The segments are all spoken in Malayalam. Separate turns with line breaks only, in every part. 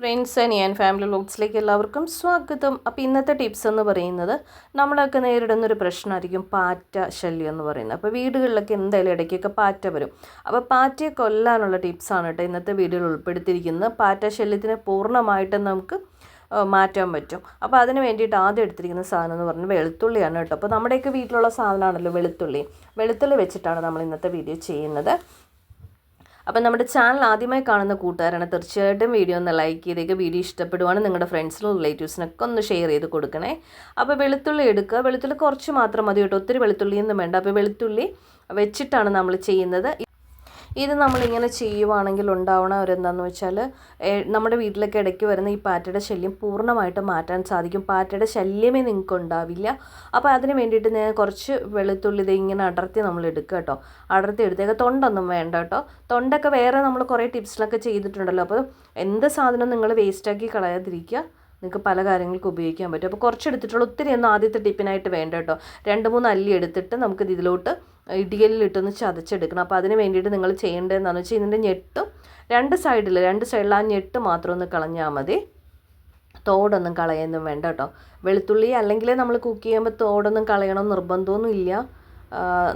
ഫ്രണ്ട്സ് ആൻഡ് ഞാൻ ഫാമിലി വ്ലോഗ്സിലേക്ക് എല്ലാവർക്കും സ്വാഗതം. അപ്പോൾ ഇന്നത്തെ ടിപ്സ് എന്ന് പറയുന്നത് നമ്മളൊക്കെ നേരിടുന്ന ഒരു പ്രശ്നമായിരിക്കും പാറ്റ ശല്യം എന്ന് പറയുന്നത്. അപ്പോൾ വീടുകളിലൊക്കെ എന്തായാലും ഇടയ്ക്കൊക്കെ പാറ്റ വരും. അപ്പോൾ പാറ്റയെ കൊല്ലാനുള്ള ടിപ്സാണ് കേട്ടോ ഇന്നത്തെ വീഡിയോയിൽ ഉൾപ്പെടുത്തിയിരിക്കുന്നത്. പാറ്റ ശല്യത്തിനെ പൂർണമായിട്ടും നമുക്ക് മാറ്റാൻ പറ്റും. അപ്പോൾ അതിന് വേണ്ടിയിട്ട് ആദ്യം എടുത്തിരിക്കുന്ന സാധനം എന്ന് പറഞ്ഞാൽ വെളുത്തുള്ളിയാണ് കേട്ടോ. അപ്പോൾ നമ്മുടെയൊക്കെ വീട്ടിലുള്ള സാധനമാണല്ലോ വെളുത്തുള്ളി. വെളുത്തുള്ളി വെച്ചിട്ടാണ് നമ്മൾ ഇന്നത്തെ വീഡിയോ ചെയ്യുന്നത്. അപ്പം നമ്മുടെ ചാനൽ ആദ്യമായി കാണുന്ന കൂട്ടുകാരാണ് തീർച്ചയായിട്ടും വീഡിയോ ഒന്ന് ലൈക്ക് ചെയ്തേക്ക്. വീഡിയോ ഇഷ്ടപ്പെടുവാണ് നിങ്ങളുടെ ഫ്രണ്ട്സിനും റിലേറ്റീവ്സിനൊക്കെ ഒന്ന് ഷെയർ ചെയ്ത് കൊടുക്കണേ. അപ്പോൾ വെളുത്തുള്ളി എടുക്കുക. വെളുത്തുള്ളി കുറച്ച് മാത്രം മതി കേട്ടോ. ഒത്തിരി വെളുത്തുള്ളിയൊന്നും വേണ്ട. അപ്പോൾ വെളുത്തുള്ളി വെച്ചിട്ടാണ് നമ്മൾ ചെയ്യുന്നത്. ഇത് നമ്മളിങ്ങനെ ചെയ്യുവാണെങ്കിൽ ഉണ്ടാവണ ഒരു എന്താണെന്ന് വെച്ചാൽ നമ്മുടെ വീട്ടിലൊക്കെ ഇടയ്ക്ക് വരുന്ന ഈ പാറ്റയുടെ ശല്യം പൂർണമായിട്ട് മാറ്റാൻ സാധിക്കും. പാറ്റയുടെ ശല്യമേ നിങ്ങൾക്ക് ഉണ്ടാവില്ല. അപ്പോൾ അതിന് വേണ്ടിയിട്ട് ഞാൻ കുറച്ച് വെളുത്തുള്ളി ഇത് ഇങ്ങനെ അടർത്തി നമ്മൾ എടുക്കുക കേട്ടോ. അടർത്തി എടുത്തേക്ക് തൊണ്ടൊന്നും വേണ്ട കേട്ടോ. തൊണ്ടൊക്കെ വേറെ നമ്മൾ കുറേ ടിപ്സിലൊക്കെ ചെയ്തിട്ടുണ്ടല്ലോ. അപ്പോൾ എന്ത് സാധനം നിങ്ങൾ വേസ്റ്റാക്കി കളയാതിരിക്കുക. നിങ്ങൾക്ക് പല കാര്യങ്ങൾക്കും ഉപയോഗിക്കാൻ പറ്റും. അപ്പോൾ കുറച്ച് എടുത്തിട്ടുള്ള. ഒത്തിരി ഒന്നും ആദ്യത്തെ ടിപ്പിനായിട്ട് വേണ്ട കേട്ടോ. രണ്ട് മൂന്ന് അല്ലി എടുത്തിട്ട് നമുക്കിത് ഇതിലോട്ട് ഇടികല്ലിലിട്ടൊന്ന് ചതച്ചെടുക്കണം. അപ്പോൾ അതിന് വേണ്ടിയിട്ട് നിങ്ങൾ ചെയ്യേണ്ടതെന്ന് വെച്ചാൽ ഇതിന്റെ ഞെട്ടും രണ്ട് സൈഡിൽ രണ്ട് സൈഡിൽ ആ ഞെട്ട് മാത്രം ഒന്ന് കളഞ്ഞാൽ മതി. തോടൊന്നും കളയൊന്നും വേണ്ട കേട്ടോ. വെളുത്തുള്ളി അല്ലെങ്കിൽ നമ്മൾ കുക്ക് ചെയ്യുമ്പോൾ തോടൊന്നും കളയണം നിർബന്ധമൊന്നും ഇല്ല.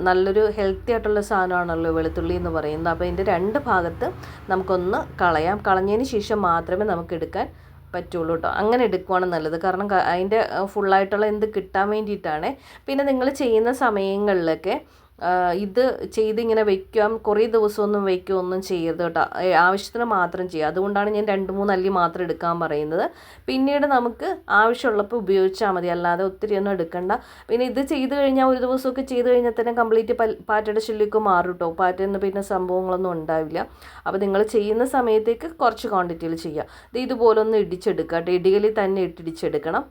നല്ലൊരു ഹെൽത്തി ആയിട്ടുള്ള സാധനമാണല്ലോ വെളുത്തുള്ളി എന്ന് പറയുന്നത്. അപ്പോൾ ഇതിന്റെ രണ്ട് ഭാഗത്ത് നമുക്കൊന്ന് കളയാം. കളഞ്ഞതിന് ശേഷം മാത്രമേ നമുക്ക് എടുക്കാൻ പറ്റുള്ളൂ കേട്ടോ. അങ്ങനെ എടുക്കുവാണ് നല്ലത്. കാരണം അതിന്റെ ഫുള്ളായിട്ടുള്ള എന്ത് കിട്ടാൻ വേണ്ടിയിട്ടാണ്. പിന്നെ നിങ്ങൾ ചെയ്യുന്ന സമയങ്ങളിലൊക്കെ ഇത് ചെയ്ത് ഇങ്ങനെ വെക്കാം. കുറേ ദിവസമൊന്നും വെക്കുകയൊന്നും ചെയ്യരുത് കേട്ടോ. ആവശ്യത്തിന് മാത്രം ചെയ്യുക. അതുകൊണ്ടാണ് ഞാൻ രണ്ട് മൂന്ന് അല്ലി മാത്രം എടുക്കാൻ പറയുന്നത്. പിന്നീട് നമുക്ക് ആവശ്യമുള്ളപ്പോൾ ഉപയോഗിച്ചാൽ മതി. അല്ലാതെ ഒത്തിരി ഒന്നും എടുക്കണ്ട. പിന്നെ ഇത് ചെയ്ത് കഴിഞ്ഞാൽ ഒരു ദിവസമൊക്കെ ചെയ്ത് കഴിഞ്ഞാൽ തന്നെ കംപ്ലീറ്റ് പാറ്റയുടെ ശല്യമൊക്കെ മാറും കേട്ടോ. പാറ്റയെന്ന് പിന്നെ സംഭവങ്ങളൊന്നും ഉണ്ടാവില്ല. അപ്പോൾ നിങ്ങൾ ചെയ്യുന്ന സമയത്തേക്ക് കുറച്ച് ക്വാണ്ടിറ്റിയിൽ ചെയ്യുക. ഇത് ഇതുപോലൊന്ന് ഇടിച്ചെടുക്കുക കേട്ടോ. ഇടികളിൽ തന്നെ ഇട്ടിടിച്ചെടുക്കണം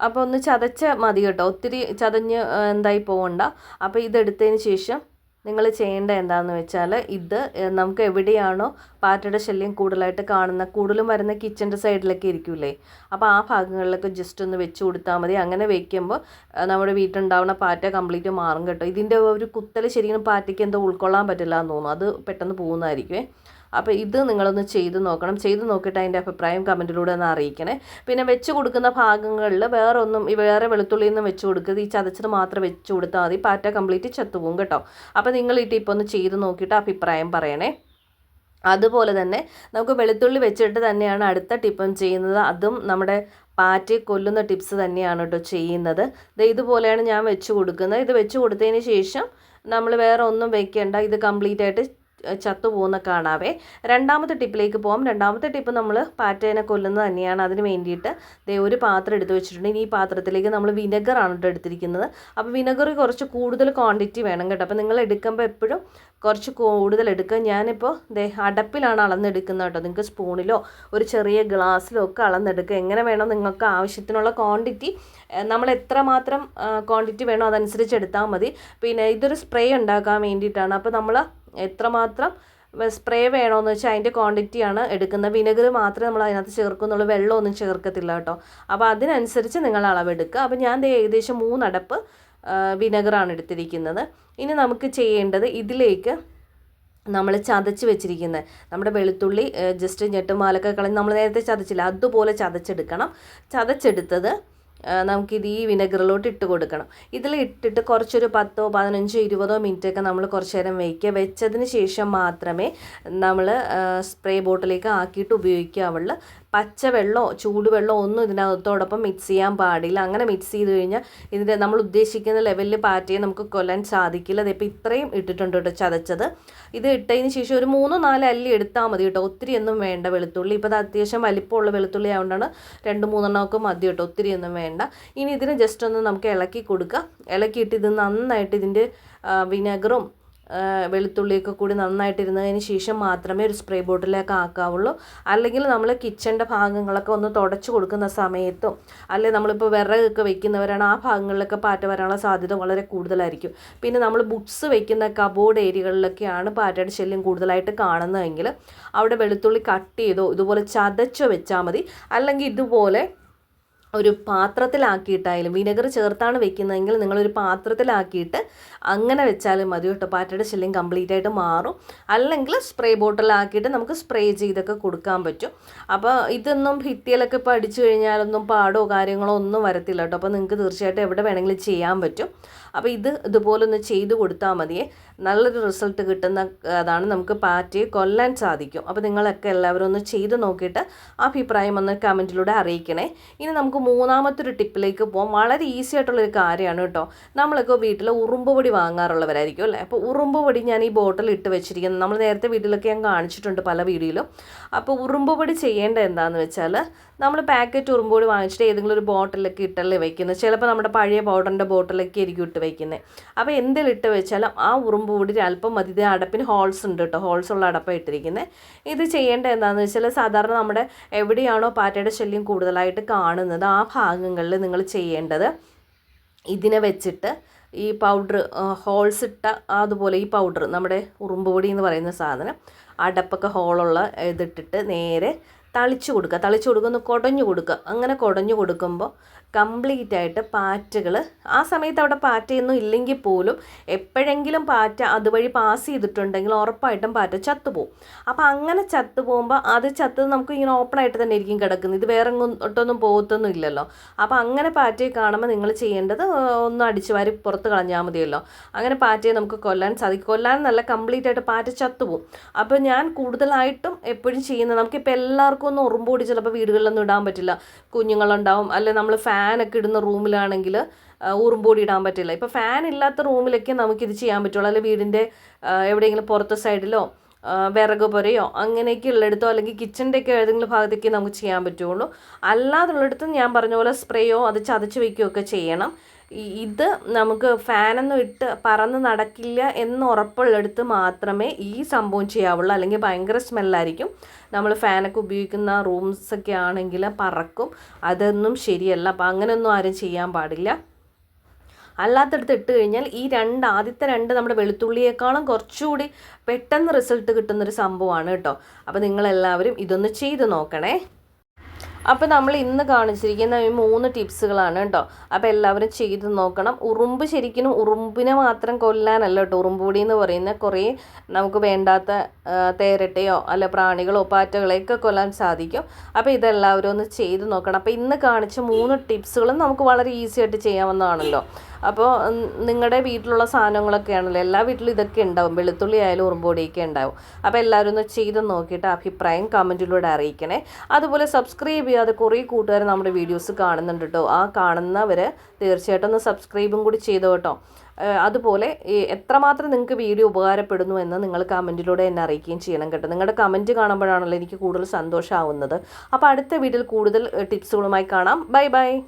അപ്പോൾ ഒന്ന് ചതച്ച മതി കേട്ടോ. ഒത്തിരി ചതഞ്ഞ് എന്തായി പോകണ്ട അപ്പോൾ ഇതെടുത്തതിന് ശേഷം നിങ്ങൾ ചെയ്യേണ്ട എന്താണെന്ന് വെച്ചാൽ ഇത് നമുക്ക് എവിടെയാണോ പാറ്റയുടെ ശല്യം കൂടുതലായിട്ട് കാണുന്ന കൂടുതലും വരുന്ന കിച്ചന്റെ സൈഡിലൊക്കെ ഇരിക്കൂലേ അപ്പോൾ ആ ഭാഗങ്ങളിലൊക്കെ ജസ്റ്റ് ഒന്ന് വെച്ച് കൊടുത്താൽ മതി. അങ്ങനെ വെക്കുമ്പോൾ ആ, നമ്മുടെ വീട്ടിലുണ്ടാവുന്ന പാറ്റ കംപ്ലീറ്റ് മാറും കേട്ടോ. ഇതിന്റെ ഒരു കുത്തൽ ശരിക്കും പാറ്റയ്ക്ക് എന്തോ ഉൾക്കൊള്ളാൻ പറ്റില്ല എന്ന് തോന്നുന്നു. അത് പെട്ടെന്ന് പോകുന്നതായിരിക്കുമേ അപ്പോൾ ഇത് നിങ്ങളൊന്ന് ചെയ്ത് നോക്കണം. ചെയ്ത് നോക്കിയിട്ട് അതിന്റെ അഭിപ്രായം കമന്റിലൂടെ ഒന്ന് അറിയിക്കണേ. പിന്നെ വെച്ച് കൊടുക്കുന്ന ഭാഗങ്ങളിൽ വേറെ ഒന്നും വേറെ വെളുത്തുള്ളിയൊന്നും വെച്ച് കൊടുക്കരുത്. ഈ ചതച്ചത് മാത്രം വെച്ച് കൊടുത്താൽ മതി. പാറ്റ കംപ്ലീറ്റ് ചത്തുപോകും കേട്ടോ. അപ്പോൾ നിങ്ങൾ ഈ ടിപ്പ് ഒന്ന് ചെയ്ത് നോക്കിയിട്ട് അഭിപ്രായം പറയണേ. അതുപോലെ തന്നെ നമുക്ക് വെളുത്തുള്ളി വെച്ചിട്ട് തന്നെയാണ് അടുത്ത ടിപ്പും ചെയ്യുന്നത്. അതും നമ്മുടെ പാറ്റയെ കൊല്ലുന്ന ടിപ്സ് തന്നെയാണ് കേട്ടോ ചെയ്യുന്നത്. ഇതുപോലെയാണ് ഞാൻ വെച്ച് കൊടുക്കുന്നത്. ഇത് വെച്ച് കൊടുത്തതിന് ശേഷം നമ്മൾ വേറെ ഒന്നും വെക്കേണ്ട. ഇത് കംപ്ലീറ്റ് ആയിട്ട് ചത്തു പോകുന്ന കാണാവേ. രണ്ടാമത്തെ ടിപ്പിലേക്ക് പോകാം രണ്ടാമത്തെ ടിപ്പ് നമ്മൾ പാറ്റേനെ കൊല്ലുന്നത് തന്നെയാണ്. അതിന് വേണ്ടിയിട്ട് ദേ ഒരു പാത്രം എടുത്ത് വെച്ചിട്ടുണ്ട് ഇനി ഈ പാത്രത്തിലേക്ക് നമ്മൾ വിനെഗറാണ് കേട്ടോ എടുത്തിരിക്കുന്നത്. അപ്പോൾ വിനെഗർ കുറച്ച് കൂടുതൽ ക്വാണ്ടിറ്റി വേണം കേട്ടോ. അപ്പോൾ നിങ്ങൾ എടുക്കുമ്പോൾ എപ്പോഴും കുറച്ച് കൂടുതൽ എടുക്കുക. ഞാനിപ്പോൾ ദേ അടപ്പിലാണ് അളന്നെടുക്കുന്നത് കേട്ടോ. നിങ്ങൾക്ക് സ്പൂണിലോ ഒരു ചെറിയ ഗ്ലാസ്സിലോ ഒക്കെ അളന്നെടുക്കുക. എങ്ങനെ വേണോ നിങ്ങൾക്ക് ആവശ്യത്തിനുള്ള ക്വാണ്ടിറ്റി നമ്മൾ എത്രമാത്രം ക്വാണ്ടിറ്റി വേണോ അതനുസരിച്ച് എടുത്താൽ മതി. പിന്നെ ഇതൊരു സ്പ്രേ ഉണ്ടാക്കാൻ വേണ്ടിയിട്ടാണ്. അപ്പോൾ നമ്മൾ എത്രമാത്രം സ്പ്രേ വേണമെന്ന് വെച്ചാൽ അതിന്റെ ക്വാണ്ടിറ്റിയാണ് എടുക്കുന്നത്. വിനെഗർ മാത്രമേ നമ്മൾ അതിനകത്ത് ചേർക്കുന്നുള്ളൂ. വെള്ളമൊന്നും ചേർക്കത്തില്ല കേട്ടോ. അപ്പോൾ അതിനനുസരിച്ച് നിങ്ങൾ അളവെടുക്കുക. അപ്പോൾ ഞാൻ ഏകദേശം മൂന്നടപ്പ് വിനെഗറാണ് എടുത്തിരിക്കുന്നത്. ഇനി നമുക്ക് ചെയ്യേണ്ടത് ഇതിലേക്ക് നമ്മൾ ചതച്ച് വെച്ചിരിക്കുന്നത്. നമ്മുടെ വെളുത്തുള്ളി ജസ്റ്റ് ഞെട്ടുമാലൊക്കെ കളഞ്ഞ് നമ്മൾ നേരത്തെ ചതച്ചില്ല? അതുപോലെ ചതച്ചെടുക്കണം. ചതച്ചെടുത്തത് നമുക്കിത് ഈ വിനെഗറിലോട്ട് ഇട്ട് കൊടുക്കണം. ഇതിൽ ഇട്ടിട്ട് കുറച്ചൊരു പത്തോ പതിനഞ്ചോ ഇരുപതോ മിനിറ്റ് ഒക്കെ നമ്മൾ കുറച്ച് നേരം വയ്ക്കുക വെച്ചതിന് ശേഷം മാത്രമേ നമ്മൾ സ്പ്രേ ബോട്ടിലേക്ക് ആക്കിയിട്ട് ഉപയോഗിക്കാവുള്ളൂ പച്ചവെള്ളമോ ചൂടുവെള്ളമോ ഒന്നും ഇതിനകത്തോടൊപ്പം മിക്സ് ചെയ്യാൻ പാടില്ല. അങ്ങനെ മിക്സ് ചെയ്ത് കഴിഞ്ഞാൽ ഇതിന്റെ നമ്മൾ ഉദ്ദേശിക്കുന്ന ലെവലിൽ പാറ്റയെ നമുക്ക് കൊല്ലാൻ സാധിക്കില്ല. അതിപ്പോൾ ഇത്രയും ഇട്ടിട്ടുണ്ട് കേട്ടോ ചതച്ചത്. ഇത് ഇട്ടതിന് ശേഷം ഒരു മൂന്നോ നാലോ അല്ലി എടുത്താൽ മതി കേട്ടോ ഒത്തിരി ഒന്നും വേണ്ട വെളുത്തുള്ളി. ഇപ്പോൾ അത് അത്യാവശ്യം വലിപ്പമുള്ള വെളുത്തുള്ളി ആയതുകൊണ്ടാണ് രണ്ട് മൂന്നെണ്ണമൊക്കെ മതി കേട്ടോ ഒത്തിരി ഒന്നും വേണ്ട. ഇനി ഇതിന് ജസ്റ്റ് ഒന്ന് നമുക്ക് ഇളക്കി കൊടുക്കുക ഇളക്കിയിട്ട് ഇത് നന്നായിട്ട് ഇതിന്റെ വിനെഗറും വെളുത്തുള്ളിയൊക്കെ കൂടി നന്നായിട്ട് ഇരുന്നതിന് ശേഷം മാത്രമേ ഒരു സ്പ്രേ ബോട്ടിലേക്ക് ആക്കാവുള്ളൂ. അല്ലെങ്കിൽ നമ്മൾ കിച്ചന്റെ ഭാഗങ്ങളൊക്കെ ഒന്ന് തുടച്ചു കൊടുക്കുന്ന സമയത്തും അല്ലെങ്കിൽ നമ്മളിപ്പോൾ വിറകൊക്കെ വെക്കുന്നവരാണ് ആ ഭാഗങ്ങളിലൊക്കെ പാറ്റ വരാനുള്ള സാധ്യത വളരെ കൂടുതലായിരിക്കും. പിന്നെ നമ്മൾ ബുക്സ് വെക്കുന്ന കബോർഡ് ഏരിയകളിലൊക്കെയാണ് പാറ്റയുടെ ശല്യം കൂടുതലായിട്ട് കാണുന്നതെങ്കിൽ അവിടെ വെളുത്തുള്ളി കട്ട് ചെയ്തോ ഇതുപോലെ ചതച്ചോ വെച്ചാൽ മതി. അല്ലെങ്കിൽ ഇതുപോലെ ഒരു പാത്രത്തിലാക്കിയിട്ടായാലും വിനെഗർ ചേർത്താണ് വെക്കുന്നതെങ്കിൽ നിങ്ങളൊരു പാത്രത്തിലാക്കിയിട്ട് അങ്ങനെ വെച്ചാലും മതി കേട്ടോ. പാറ്റയുടെ ശല്യം കംപ്ലീറ്റ് ആയിട്ട് മാറും. അല്ലെങ്കിൽ സ്പ്രേ ബോട്ടിലാക്കിയിട്ട് നമുക്ക് സ്പ്രേ ചെയ്തൊക്കെ കൊടുക്കാൻ പറ്റും. അപ്പോൾ ഇതൊന്നും ഭിത്തിയിലൊക്കെ ഇപ്പോൾ അടിച്ചു കഴിഞ്ഞാലൊന്നും പാടോ കാര്യങ്ങളോ ഒന്നും വരത്തില്ല കേട്ടോ. അപ്പോൾ നിങ്ങൾക്ക് തീർച്ചയായിട്ടും എവിടെ വേണമെങ്കിലും ചെയ്യാൻ പറ്റും. അപ്പോൾ ഇത് ഇതുപോലെ ഒന്ന് ചെയ്ത് കൊടുത്താൽ മതിയേ. നല്ലൊരു റിസൾട്ട് കിട്ടുന്ന അതാണ് നമുക്ക് പാറ്റയെ കൊല്ലാൻ സാധിക്കും. അപ്പോൾ നിങ്ങളൊക്കെ എല്ലാവരും ഒന്ന് ചെയ്ത് നോക്കിയിട്ട് അഭിപ്രായം ഒന്ന് കമന്റിലൂടെ അറിയിക്കണേ. ഇനി നമുക്ക് മൂന്നാമത്തെ ഒരു ടിപ്പിലേക്ക് പോകാം വളരെ ഈസി ആയിട്ടുള്ളൊരു കാര്യമാണ് കേട്ടോ. നമ്മളൊക്കെ വീട്ടിൽ ഉറുമ്പ് പൊടി വാങ്ങാറുള്ളവരായിരിക്കും അല്ലേ? അപ്പോൾ ഉറുമ്പ് പൊടി ഞാൻ ഈ ബോട്ടിൽ ഇട്ട് വെച്ചിരിക്കുന്നത് നമ്മൾ നേരത്തെ വീട്ടിലൊക്കെ ഞാൻ കാണിച്ചിട്ടുണ്ട് പല വീഡിയോയിലും. അപ്പോൾ ഉറുമ്പ് പൊടി ചെയ്യേണ്ടത് എന്താണെന്ന് വെച്ചാൽ നമ്മൾ പാക്കറ്റ് ഉറുമ്പ് പൊടി വാങ്ങിച്ചിട്ട് ഏതെങ്കിലും ഒരു ബോട്ടിലൊക്കെ ഇട്ടല്ലേ വയ്ക്കുന്നത് ചിലപ്പോൾ നമ്മുടെ പഴയ പൗഡറിന്റെ ബോട്ടിലൊക്കെ ആയിരിക്കും ഇട്ട് വയ്ക്കുന്നത് അപ്പോൾ എന്തിലിട്ട് വെച്ചാലും ആ ഉറുമ്പ് പൊടി അല്പം മതി. ഇത് അടപ്പിന് ഹോൾസ് ഉണ്ട് കേട്ടോ ഹോൾസ് ഉള്ള അടപ്പാണ് ഇട്ടിരിക്കുന്നത് ഇത് ചെയ്യേണ്ടത് എന്താണെന്ന് വെച്ചാൽ സാധാരണ നമ്മുടെ എവിടെയാണോ പാറ്റയുടെ ശല്യം കൂടുതലായിട്ട് കാണുന്നത് ആ ഭാഗങ്ങളിൽ നിങ്ങൾ ചെയ്യേണ്ടത് ഇതിനെ വെച്ചിട്ട് ഈ പൗഡർ ഹോൾസ് ഇട്ട അതുപോലെ ഈ പൗഡർ നമ്മുടെ ഉറുമ്പ് പൊടി എന്ന് പറയുന്ന സാധനം അടപ്പൊക്കെ ഹോളുള്ള ഇതിട്ടിട്ട് നേരെ തളിച്ചു കൊടുക്കുക. തളിച്ചു കൊടുക്കുന്ന കുടഞ്ഞു കൊടുക്കുക. അങ്ങനെ കുടഞ്ഞു കൊടുക്കുമ്പോൾ കംപ്ലീറ്റ് ആയിട്ട് പാറ്റകൾ ആ സമയത്ത് അവിടെ പാറ്റയൊന്നും ഇല്ലെങ്കിൽ പോലും എപ്പോഴെങ്കിലും പാറ്റ അതുവഴി പാസ് ചെയ്തിട്ടുണ്ടെങ്കിൽ ഉറപ്പായിട്ടും പാറ്റ ചത്തുപോകും. അപ്പോൾ അങ്ങനെ ചത്തു പോകുമ്പോൾ അത് ചത്ത് നമുക്ക് ഇങ്ങനെ ഓപ്പൺ ആയിട്ട് തന്നെ ഇരിക്കും കിടക്കുന്നത്. ഇത് വേറെ ഒട്ടൊന്നും പോകത്തൊന്നും ഇല്ലല്ലോ. അപ്പോൾ അങ്ങനെ പാറ്റയെ കാണുമ്പോൾ നിങ്ങൾ ചെയ്യേണ്ടത് ഒന്ന് അടിച്ചു വാരി പുറത്ത് കളഞ്ഞാൽ മതിയല്ലോ. അങ്ങനെ പാറ്റയെ നമുക്ക് കൊല്ലാൻ സാധിക്കും. കൊല്ലാൻ നല്ല കംപ്ലീറ്റ് ആയിട്ട് പാറ്റ ചത്തുപോകും. അപ്പോൾ ഞാൻ കൂടുതലായിട്ടും എപ്പോഴും ചെയ്യുന്നത് നമുക്കിപ്പോൾ എല്ലാവർക്കും ഒന്നും ഉറുമ്പോടി ചിലപ്പോൾ വീടുകളിലൊന്നും ഇടാൻ പറ്റില്ല. കുഞ്ഞുങ്ങളുണ്ടാവും. അല്ലെ നമ്മൾ ഫാനൊക്കെ ഇടുന്ന റൂമിലാണെങ്കിൽ ഉറുമ്പോടി ഇടാൻ പറ്റില്ല. ഇപ്പോൾ ഫാൻ ഇല്ലാത്ത റൂമിലൊക്കെ നമുക്കിത് ചെയ്യാൻ പറ്റുള്ളൂ. അല്ലെങ്കിൽ വീടിന്റെ എവിടെയെങ്കിലും പുറത്തെ സൈഡിലോ വിറക് പുരയോ അങ്ങനെയൊക്കെ ഉള്ളിടത്തോ അല്ലെങ്കിൽ കിച്ചന്റെ ഒക്കെ ഏതെങ്കിലും ഭാഗത്തേക്ക് നമുക്ക് ചെയ്യാൻ പറ്റുള്ളൂ അല്ലാതുള്ളിടത്ത് ഞാൻ പറഞ്ഞ പോലെ സ്പ്രേയോ അത് ചതച്ച് വയ്ക്കുകയോ ഒക്കെ ചെയ്യണം ഇത് നമുക്ക് ഫാനൊന്നും ഇട്ട് പറന്ന് നടക്കില്ല എന്ന് ഉറപ്പുള്ളിടത്ത് മാത്രമേ ഈ സംഭവം ചെയ്യാവുള്ളൂ. അല്ലെങ്കിൽ ഭയങ്കര സ്മെല്ലായിരിക്കും. നമ്മൾ ഫാനൊക്കെ ഉപയോഗിക്കുന്ന റൂംസൊക്കെ ആണെങ്കിൽ പറക്കും. അതൊന്നും ശരിയല്ല. അപ്പം അങ്ങനെയൊന്നും ആരും ചെയ്യാൻ പാടില്ല. അല്ലാത്തടത്ത് ഇട്ട് കഴിഞ്ഞാൽ ഈ രണ്ട് ആദ്യത്തെ രണ്ട് നമ്മുടെ വെളുത്തുള്ളിയേക്കാളും കുറച്ചുകൂടി പെട്ടെന്ന് റിസൾട്ട് കിട്ടുന്നൊരു സംഭവമാണ് കേട്ടോ. അപ്പോൾ നിങ്ങളെല്ലാവരും ഇതൊന്ന് ചെയ്ത് നോക്കണേ. അപ്പോൾ നമ്മൾ ഇന്ന് കാണിച്ചിരിക്കുന്ന ഈ മൂന്ന് ടിപ്സുകളാണ് കേട്ടോ. അപ്പോൾ എല്ലാവരും ചെയ്ത് നോക്കണം. ഉറുമ്പ് ശരിക്കും ഉറുമ്പിനെ മാത്രം കൊല്ലാനല്ല കേട്ടോ. ഉറുമ്പുപൊടി എന്ന് പറയുന്ന കുറേ നമുക്ക് വേണ്ടാത്ത തേരട്ടയോ അല്ല പ്രാണികളോ പാറ്റകളെയൊക്കെ കൊല്ലാൻ സാധിക്കും. അപ്പോൾ ഇതെല്ലാവരും ഒന്ന് ചെയ്ത് നോക്കണം. അപ്പോൾ ഇന്ന് കാണിച്ച മൂന്ന് ടിപ്സുകളും നമുക്ക് വളരെ ഈസി ആയിട്ട് ചെയ്യാവുന്നതാണല്ലോ. അപ്പോൾ നിങ്ങളുടെ വീട്ടിലുള്ള സാധനങ്ങളൊക്കെ ആണല്ലോ എല്ലാ വീട്ടിലും ഇതൊക്കെ ഉണ്ടാവും. വെളുത്തുള്ളി ആയാലും ഉറുമ്പൊടിയൊക്കെ ഉണ്ടാവും. അപ്പോൾ എല്ലാവരും ഒന്ന് ചെയ്ത് നോക്കിയിട്ട് അഭിപ്രായം കമന്റിലൂടെ അറിയിക്കണേ. അതുപോലെ സബ്സ്ക്രൈബ് ചെയ്യാതെ കുറേ കൂട്ടുകാർ നമ്മുടെ വീഡിയോസ് കാണുന്നുണ്ട് കേട്ടോ ആ കാണുന്നവർ തീർച്ചയായിട്ടും ഒന്ന് സബ്സ്ക്രൈബും കൂടി ചെയ്തോ കേട്ടോ അതുപോലെ എത്രമാത്രം നിങ്ങൾക്ക് വീഡിയോ ഉപകാരപ്പെടുന്നു എന്ന് നിങ്ങൾ കമന്റിലൂടെ എന്നെ അറിയിക്കുകയും ചെയ്യണം കേട്ടോ. നിങ്ങളുടെ കമന്റ് കാണുമ്പോഴാണല്ലോ എനിക്ക് കൂടുതൽ സന്തോഷമാവുന്നത് അപ്പോൾ അടുത്ത വീഡിയോയിൽ കൂടുതൽ ടിപ്സുകളുമായി കാണാം. Bye bye.